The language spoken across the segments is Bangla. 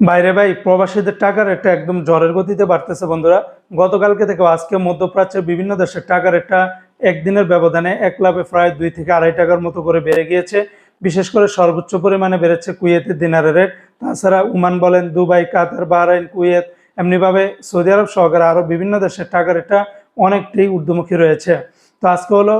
বাইরে ভাই, প্রবাসীদের টাকার রেটটা একদম জ্বরের গতিতে বাড়তেছে বন্ধুরা। গতকালকে থেকে আজকে মধ্যপ্রাচ্যের বিভিন্ন দেশের টাকার রেটটা একদিনের ব্যবধানে এক লাভে প্রায় দুই থেকে আড়াই টাকার মতো করে বেড়ে গিয়েছে। বিশেষ করে সর্বোচ্চ পরিমাণে বেড়েছে কুয়েতের দিনারের রেট। তাছাড়া উমান বলেন, দুবাই, কাতার, বাহরাইন, কুয়েত, এমনিভাবে সৌদি আরব সহকারে আরও বিভিন্ন দেশের টাকার রেটটা অনেকটাই ঊর্ধ্বমুখী রয়েছে। তো আজকে হলো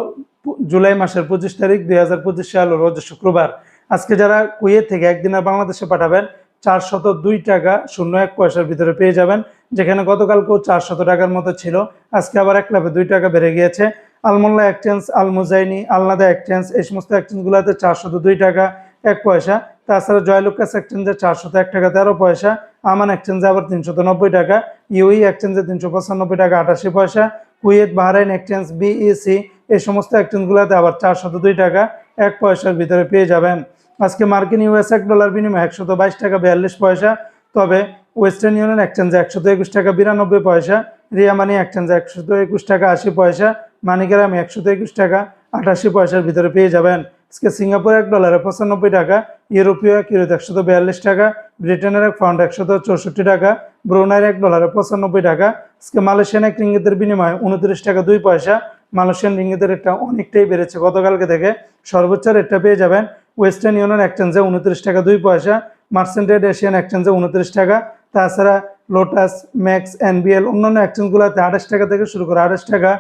জুলাই মাসের পঁচিশ তারিখ, দুই হাজার পঁচিশ সাল, রোজ শুক্রবার। আজকে যারা কুয়েত থেকে একদিনের বাংলাদেশে পাঠাবেন চারশত দুই টাকা শূন্য এক পয়সার ভিতরে পেয়ে যাবেন, যেখানে গতকালকেও চারশত টাকার মতো ছিল। আজকে আবার এক লাভে দুই টাকা বেড়ে গিয়েছে। আলমোল্লা এক্সচেঞ্জ আল মুজাইনি আলনাদা এক্সচেঞ্জ এই সমস্ত এক্সচেঞ্জগুলোতে চারশত দুই টাকা এক পয়সা। তাছাড়া জয়লুকাস এক্সচেঞ্জে চারশত এক টাকা তেরো পয়সা। আমান এক্সচেঞ্জে আবার তিনশত নব্বই টাকা। ইউই এক্সচেঞ্জে তিনশো পঁচানব্বই টাকা আটাশি পয়সা। কুয়েত, বাহরাইন এক্সচেঞ্জ, বিইসি এই সমস্ত এক্সচেঞ্জগুলোতে আবার চারশত দুই টাকা এক পয়সার ভিতরে পেয়ে যাবেন। আজকে মার্কিন ইউএস এক ডলার বিনিময়ে একশত বাইশ টাকা বিয়াল্লিশ পয়সা, তবে ওয়েস্টার্ন ইউনিয়ন এক্সচেঞ্জে একশত একুশ টাকা বিরানব্বই পয়সা, রিয়া মানি এক্সচেঞ্জে একশত একুশ টাকা আশি পয়সা মানিগ্রামে একশত একুশ টাকা আটাশি পয়সার ভিতরে পেয়ে যাবেন। আজকে সিঙ্গাপুর এক ডলারে পঁচানব্বই টাকা, ইউরোপীয় এক ইউরোতে একশত বিয়াল্লিশ টাকা, ব্রিটেনের এক পাউন্ড একশত চৌষট্টি টাকা, ব্রুনাইয়ের এক ডলারে পঁচানব্বই টাকা। আজকে মালয়েশিয়ান এক রিঙ্গিতের বিনিময়ে উনত্রিশ টাকা দুই পয়সা, মালয়েশিয়ান রিঙ্গিতের রেটটা অনেকটাই বেড়েছে গতকালকে থেকে। সর্বোচ্চ রেটটা পেয়ে যাবেন ওয়েস্টার্ন ইউনিয়ন এক্সচেঞ্জে উনত্রিশ টাকা, দুই পয়সা। মার্সেন্টেড এশিয়ান এক্সচেঞ্জে উনত্রিশ টাকা। তাছাড়া লোটাস, ম্যাক্স, এনবিএল অন্যান্য এক্সচেঞ্জগুলোতে আঠাশ টাকা থেকে শুরু করে আঠাশ টাকা,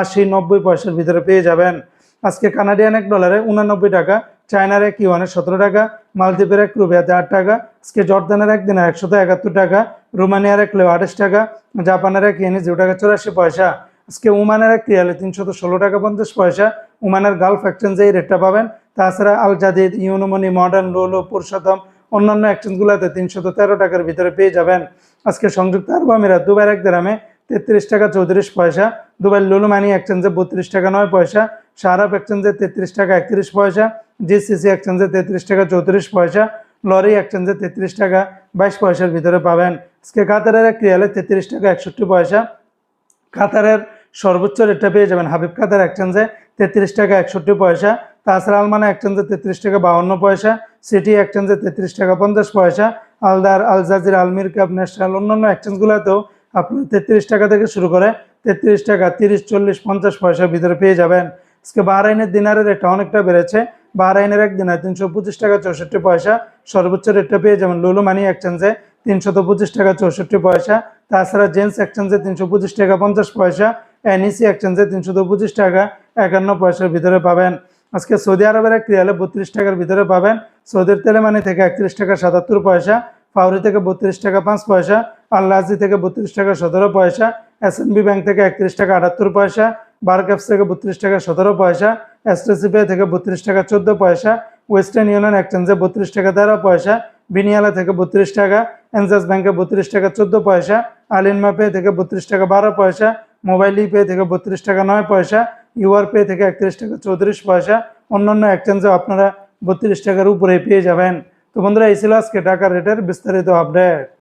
আশি, নব্বই পয়সার ভিতরে পেয়ে যাবেন। আজকে কানাডিয়ান এক ডলারে উনানব্বই টাকা, চায়নার এক ইউয়ানের সতেরো টাকা, মালদ্বীপের এক রুবিয়াতে আট টাকা, আজকে জর্দানের এক দিনে একশত একাত্তর টাকা, রোমানিয়ার এক লেও আঠাশ টাকা, জাপানের এক ইয়েনি জিরো টাকা চুরাশি পয়সা। আজকে উমানের এক রিয়ালে তিনশত ষোলো টাকা পঞ্চাশ পয়সা। উমানের গালফ এক্সচেঞ্জে এই রেটটা পাবেন তাছাড়া আল জাদিদ ইউনোমনি মডার্ন লোলো পুরুষোত্তম, অন্যান্য এক্সচেঞ্জগুলোতে তিনশত তেরো টাকার ভিতরে পেয়ে যাবেন। আজকে সংযুক্ত আরব আমিরাত, দুবাইয়ের এক গ্রামে তেত্রিশ টাকা চৌত্রিশ পয়সা দুবাই লুলু মানি এক্সচেঞ্জে বত্রিশ টাকা নয় পয়সা সারাপ এক্সচেঞ্জে তেত্রিশ টাকা একত্রিশ পয়সা, জিসিসি এক্সচেঞ্জে তেত্রিশ টাকা চৌত্রিশ পয়সা, লরি এক্সচেঞ্জে তেত্রিশ টাকা বাইশ পয়সার ভিতরে পাবেন। আজকে কাতারের এক রিয়ালে তেত্রিশ টাকা একষট্টি পয়সা, কাতারের সর্বোচ্চ রেটটা পেয়ে যাবেন হাবিব কাতার এক্সচেঞ্জে তেত্রিশ টাকা একষট্টি পয়সা তাছাড়া আলমানা এক্সচেঞ্জে তেত্রিশ টাকা বাউন্ন পয়সা, সিটি এক্সচেঞ্জে তেত্রিশ টাকা পঞ্চাশ পয়সা, আলদার আল জাজির আলমির কাপ ন্যাশনাল অন্যান্য এক্সচেঞ্জগুলোতেও আপনি তেত্রিশ টাকা থেকে শুরু করে তেত্রিশ টাকা, তিরিশ, চল্লিশ, পঞ্চাশ পয়সার ভিতরে পেয়ে যাবেন। আজকে বাহরাইনের দিনারের রেটটা অনেকটা বেড়েছে। বাহরাইনের এক দিনার তিনশো পঁচিশ টাকা চৌষট্টি পয়সা, সর্বোচ্চ রেটটা পেয়ে যাবেন লুলু মানি এক্সচেঞ্জে তিনশত পঁচিশ টাকা চৌষট্টি পয়সা, তাছাড়া জেন্টস এক্সচেঞ্জে তিনশো পঁচিশ টাকা পঞ্চাশ পয়সা, এনইসি এক্সচেঞ্জে তিনশো পঁচিশ টাকা একান্ন পয়সার ভিতরে পাবেন। আজকে সৌদি আরবের এক রিয়ালে বত্রিশ টাকার ভিতরে পাবেন। সৌদির তেলেমানি থেকে একত্রিশ টাকা সাতাত্তর পয়সা, ফাউরি থেকে বত্রিশ টাকা পাঁচ পয়সা আল্লাহাজি থেকে বত্রিশ টাকা সতেরো পয়সা এসএনবি ব্যাংক থেকে একত্রিশ টাকা আটাত্তর পয়সা, বারক্যাপস থেকে বত্রিশ টাকা সতেরো পয়সা এসটিসিপি থেকে বত্রিশ টাকা চোদ্দ পয়সা, ওয়েস্টার্ন ইউনিয়ন এক্সচেঞ্জে বত্রিশ টাকা তেরো পয়সা, বিনিয়ালা থেকে বত্রিশ টাকা, এনজাস ব্যাংকে বত্রিশ টাকা চোদ্দ পয়সা আলিনমা পে থেকে বত্রিশ টাকা বারো পয়সা, মোবাইল পে থেকে বত্রিশ টাকা নয় পয়সা ইউআর পে থেকে একত্রিশ টাকা, চৌত্রিশ পয়সা, অন্যান্য এক্সচেঞ্জে আপনারা বত্রিশ টাকার উপরে পেয়ে যাবেন। তো বন্ধুরা, এই ছিল আজকে টাকার রেটের বিস্তারিত আপডেট